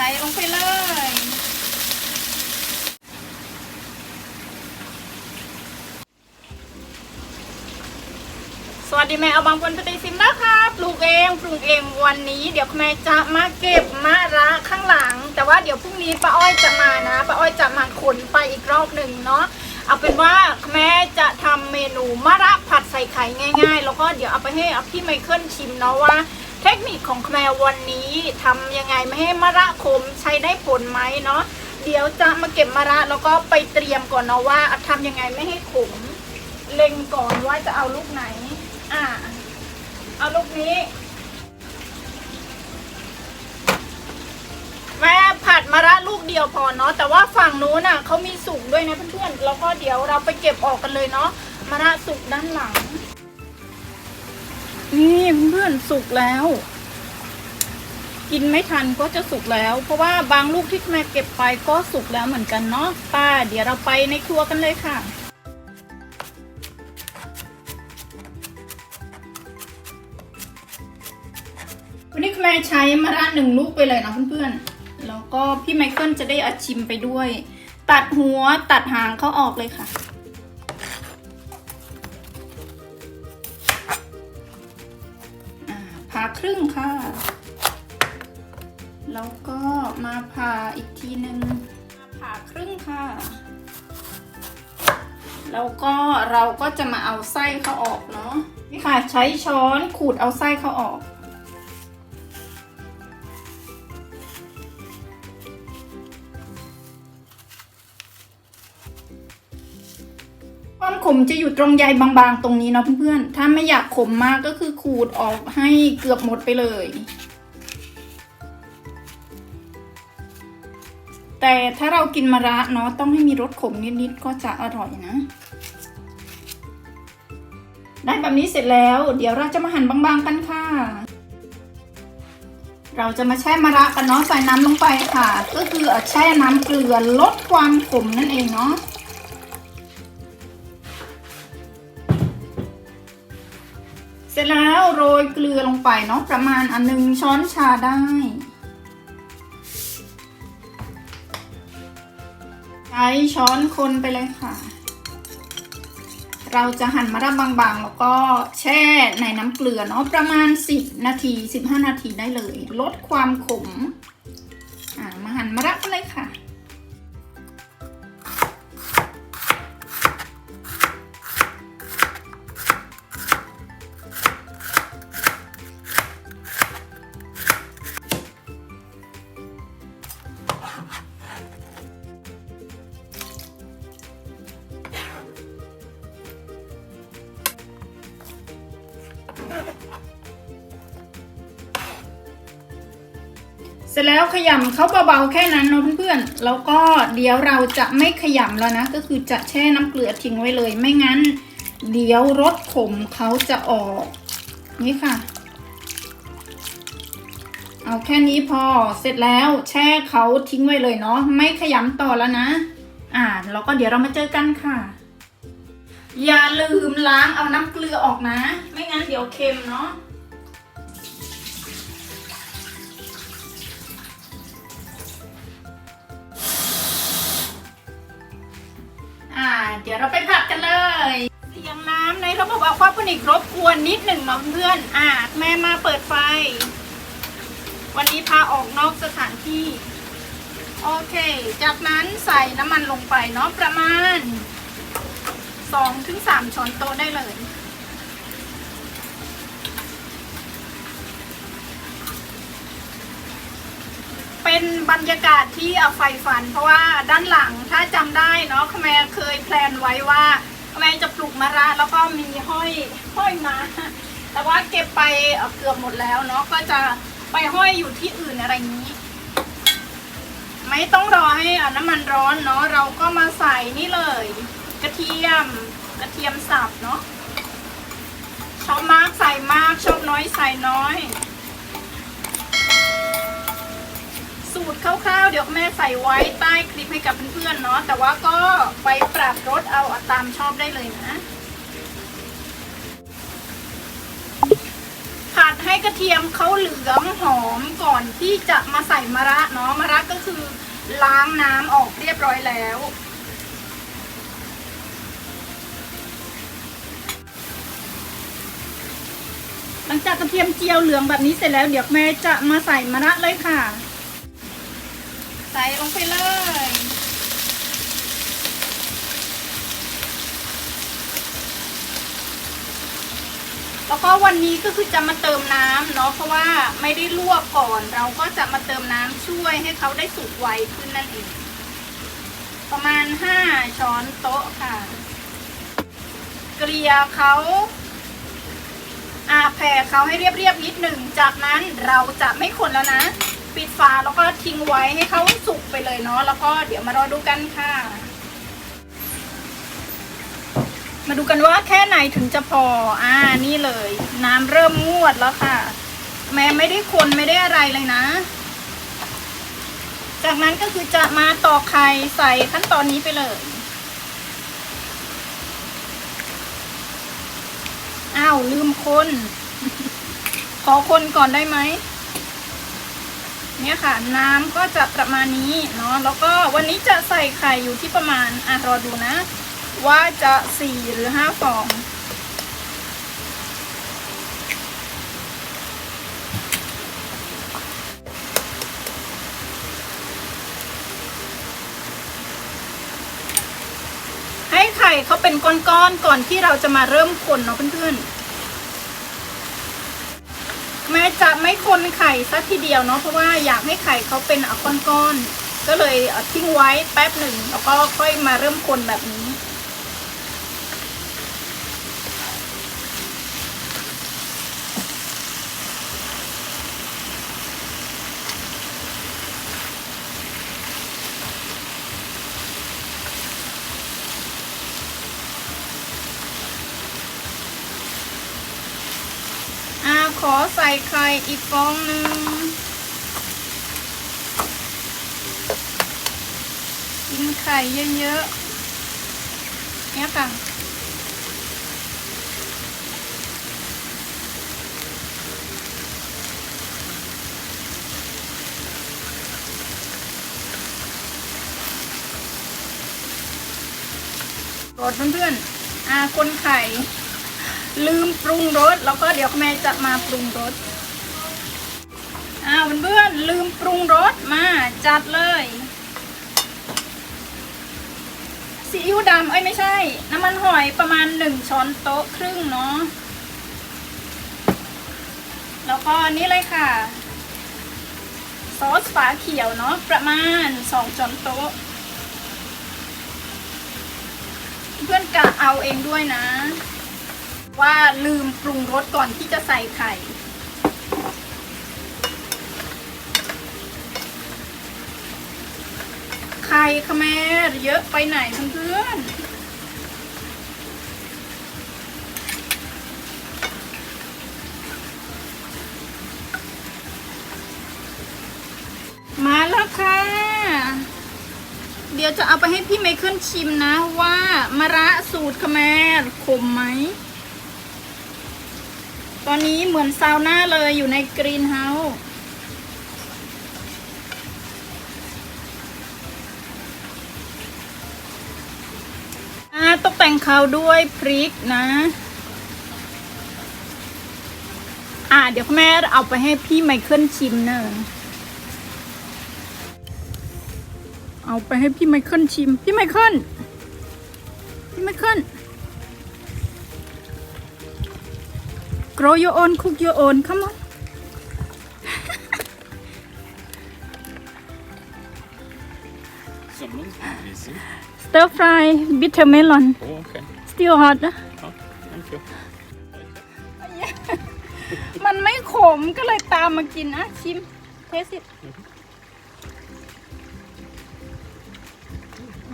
ส่ลงไปเลย สวัสดีแม่เอาบางคนปฏิสิมนะคะปลูกเองปลูกเองวันนี้ เดี๋ยวแม่จะมาเก็บมะระข้างหลัง แต่ว่าเดี๋ยวพรุ่งนี้ป้าอ้อยจะมานะป้าอ้อยจะมาขนไปอีกรอบหนึ่งเนาะเอาเป็นว่าแม่จะทำเมนูมะระผัดใส่ไข่ง่าย ๆ แล้วก็เดี๋ยวเอาไปให้พี่ไมเคิลชิมเนาะว่า เทคนิคของแม่วันนี้ทำยังไงไม่ให้มะระขมใช้ได้ผลไหมเนาะเดี๋ยวจะมาเก็บมะระแล้วก็ไปเตรียมก่อนเนาะว่าทำยังไงไม่ให้ขม เล็งก่อนว่าจะเอาลูกไหน อ่า เอาลูกนี้แม่ผัดมะระลูกเดียวพอเนาะแต่ว่าฝั่งนู้นน่ะเขามีสุกด้วยนะเพื่อนๆแล้วก็เดี๋ยวเราไปเก็บออกกันเลยเนาะมะระสุกด้านหลัง นี่เพื่อนสุกแล้ว กินไม่ทันก็จะสุกแล้ว เพราะว่าบางลูกที่แม่เก็บไปก็สุกแล้วเหมือนกันเนาะป้า เดี๋ยวเราไปในครัวกันเลยค่ะวันนี้คุณแม่ใช้มะระหนึ่งลูกไปเลยนะเพื่อนๆ แล้วก็พี่ไมเคิลจะได้อาชิมไปด้วย ตัดหัวตัดหางเขาออกเลยค่ะ ครึ่งค่ะ แล้วก็มาผ่าอีกทีหนึ่งมาผ่าครึ่งค่ะ แล้วก็เราก็จะมาเอาไส้เขาออกเนาะนี่ค่ะใช้ช้อนขูดเอาไส้เขาออก ความขมจะอยู่ตรงใยบางๆ ตรงนี้เนาะเพื่อนๆ ถ้าไม่อยากขมมากก็คือขูดออกให้เกือบหมดไปเลย แต่ถ้าเรากินมะระเนาะต้องให้มีรสขมนิดๆ ก็จะอร่อยนะได้แบบนี้เสร็จแล้ว เดี๋ยวเราจะมาหั่นบางๆกันค่ะ เราจะมาแช่มะระกันเนาะใส่น้ำลงไปค่ะ ก็คือแช่น้ำเกลือลดความขมนั่นเองเนาะ ร็จแล้วโรยเกลือลงไปเนาะประมาณอันหนึ่งช้อนชาได้ ใช้ช้อนคนไปเลยค่ะ เราจะหั่นมะระบางๆ แล้วก็แช่ในน้ำเกลือเนาะประมาณ 10 นาที 15 นาทีได้เลย ลดความขม อ่ามาหั่นมะระกันเลยค่ะ เสร็จแล้วขยำเขาเบาๆแค่นั้นเนาะเพื่อนๆ แล้วก็เดี๋ยวเราจะไม่ขยำแล้วนะ ก็คือจะแช่น้ำเกลือทิ้งไว้เลย ไม่งั้น เดี๋ยวรสขมเขาจะออก นี่ค่ะ เอาแค่นี้พอ เสร็จแล้วแช่เขาทิ้งไว้เลยเนาะ ไม่ขยำต่อแล้วนะ อ่า แล้วก็เดี๋ยวเรามาเจอกันค่ะ อย่าลืมล้างเอาน้ำเกลือออกนะ ไม่งั้นเดี๋ยวเค็มเนาะ เดี๋ยวเราไปผัดกันเลยเสียงน้ำในระบบอะควาโปนิกรบกวนนิดหนึ่งน้องเพื่อนอะแม่มาเปิดไฟ วันนี้พาออกนอกสถานที่ โอเค จากนั้นใส่น้ำมันลงไปเนาะประมาณ2-3ถึงช้อนโต๊ะได้เลย เป็นบรรยากาศที่เอาไฟฟัน เพราะว่าด้านหลังถ้าจำได้เนาะแม่เคยแพลนไว้ว่าแม่จะปลูกมะระแล้วก็มีห้อยห้อยมาแต่ว่าเก็บไปเเกือบหมดแล้วเนาะก็จะไปห้อยอยู่ที่อื่นอะไรนี้ ไม่ต้องรอให้อน้ำมันร้อนเนาะเราก็มาใส่นี่เลย กระเทียมกระเทียมสับเนาะชอบมากใส่มากชอบน้อยใส่น้อย สูตรคร่าวๆ เดี๋ยวแม่ใส่ไว้ใต้คลิปให้กับเพื่อนๆเนาะแต่ว่าก็ไปปรับรสเอาตามชอบได้เลยนะ ผัดให้กระเทียมเขาเหลืองหอมก่อนที่จะมาใส่มะระเนาะมะระก็คือล้างน้ำออกเรียบร้อยแล้วหลังจากกระเทียมเจียวเหลืองแบบนี้เสร็จแล้วเดี๋ยวแม่จะมาใส่มะระเลยค่ะ ใส่ลงไปเลย แล้วก็วันนี้ก็คือจะมาเติมน้ำเนาะเพราะว่าไม่ได้ลวกก่อน เราก็จะมาเติมน้ำช่วยให้เขาได้สุกไวขึ้นนั่นเอง ประมาณห้าช้อนโต๊ะค่ะ เกลี่ยเขาอาแผ่เขาให้เรียบๆนิดหนึ่ง จากนั้นเราจะไม่คนแล้วนะ ปิดฝาแล้วก็ทิ้งไว้ให้เขาสุกไปเลยเนาะแล้วก็เดี๋ยวมารอดูกันค่ะ มาดูกันว่าแค่ไหนถึงจะพออ่านี่เลย น้ำเริ่มงวดแล้วค่ะ แม่ไม่ได้คนไม่ได้อะไรเลยนะ จากนั้นก็คือจะมาตอกไข่ใส่ขั้นตอนนี้ไปเลยอ้าวลืมคน ขอคนก่อนได้ไหม เนี่ยค่ะ น้ำก็จะประมาณนี้เนาะแล้วก็วันนี้จะใส่ไข่อยู่ที่ประมาณอะรอดูนะ ว่าจะสี่หรือห้าฟองให้ไข่เขาเป็นก้อนๆก่อนที่เราจะมาเริ่มคนเนาะเพื่อนๆ จะไม่คนไข่สักทีเดียวเนาะเพราะว่าอยากให้ไข่เขาเป็นอาก้อนๆก็เลยทิ้งไว้แป๊บหนึ่งแล้วก็ค่อยมาเริ่มคนแบบนี้ ขอใส่ไข่อีกฟองหนึ่งกินไข่เยอะๆเนี่ยค่ะรสเพื่อนๆอ่าคนไข่ ลืมปรุงรสแล้วก็เดี๋ยวแม่จะมาปรุงรสอ้าวเพื่อนๆลืมปรุงรสมาจัดเลยซีอิ๊วดำเอ้ยไม่ใช่ น้ำมันหอยประมาณหนึ่งช้อนโต๊ะครึ่งเนาะแล้วก็นี่เลยค่ะ ซอสฝาเขียวเนาะประมาณสองช้อนโต๊ะ เพื่อนกะเอาเองด้วยนะ ว่าลืมปรุงรสก่อนที่จะใส่ไข่ ไข่ขแมรเยอะไปไหนเพื่อนมาแล้วค่ะ เดี๋ยวจะเอาไปให้พี่ไมเคิลชิมนะว่ามะระสูตรขแมรขมไหม ตอนนี้เหมือนซาวน่าเลยอยู่ในกรีนเฮาส์ตกแต่งเขาด้วยพริกนะ อ่าเดี๋ยวแม่เอาไปให้พี่ไมเคิลชิมเนอะเอาไปให้พี่ไมเคิลชิม พี่ไมเคิล grow your own cook your own come on Someone's busy. stir fry bitter melon Oh, okay. still hot นะ Oh, thank you. มันไม่ขมก็เลยตามมากินอะชิมเทส it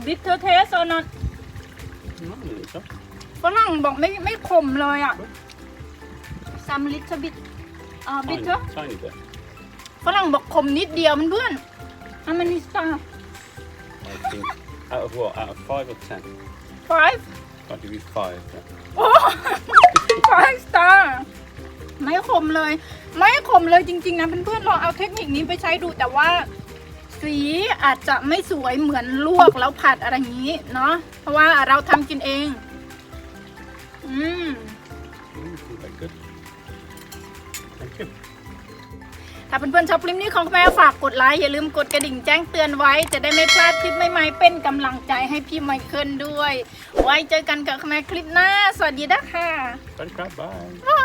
bitter taste or not Mm, so. ฝรั่งบอกไม่ไม่ขมเลยอะ some little bit อ่า Tiny, bitter tiny bit. ฝรั่งบอกขมนิดเดียวมันเพื่อนอะมันนี่ star I think. Out of what? Out of five or ten? five I'll give you five. Yeah. โอ้ five star ไม่ขมเลย ไม่ขมเลยจริงๆนะเพื่อนๆลองเอาเทคนิคนี้ไปใช้ดูแต่ว่า สีอาจจะไม่สวยเหมือนลวกแล้วผัดอะไรอย่างนี้เนาะเพราะว่าเราทำกินเอง อืม Mm, very good. ถ้าเพื่อนๆชอบคลิปนี้ของแม่ฝากกดไลค์อย่าลืมกดกระดิ่งแจ้งเตือนไว้ จะได้ไม่พลาดคลิปใหม่ๆเป็นกำลังใจให้พี่ไมเคิลด้วย ไว้เจอกันกับแม่คลิปหน้า สวัสดีนะคะ Bye, bye. Bye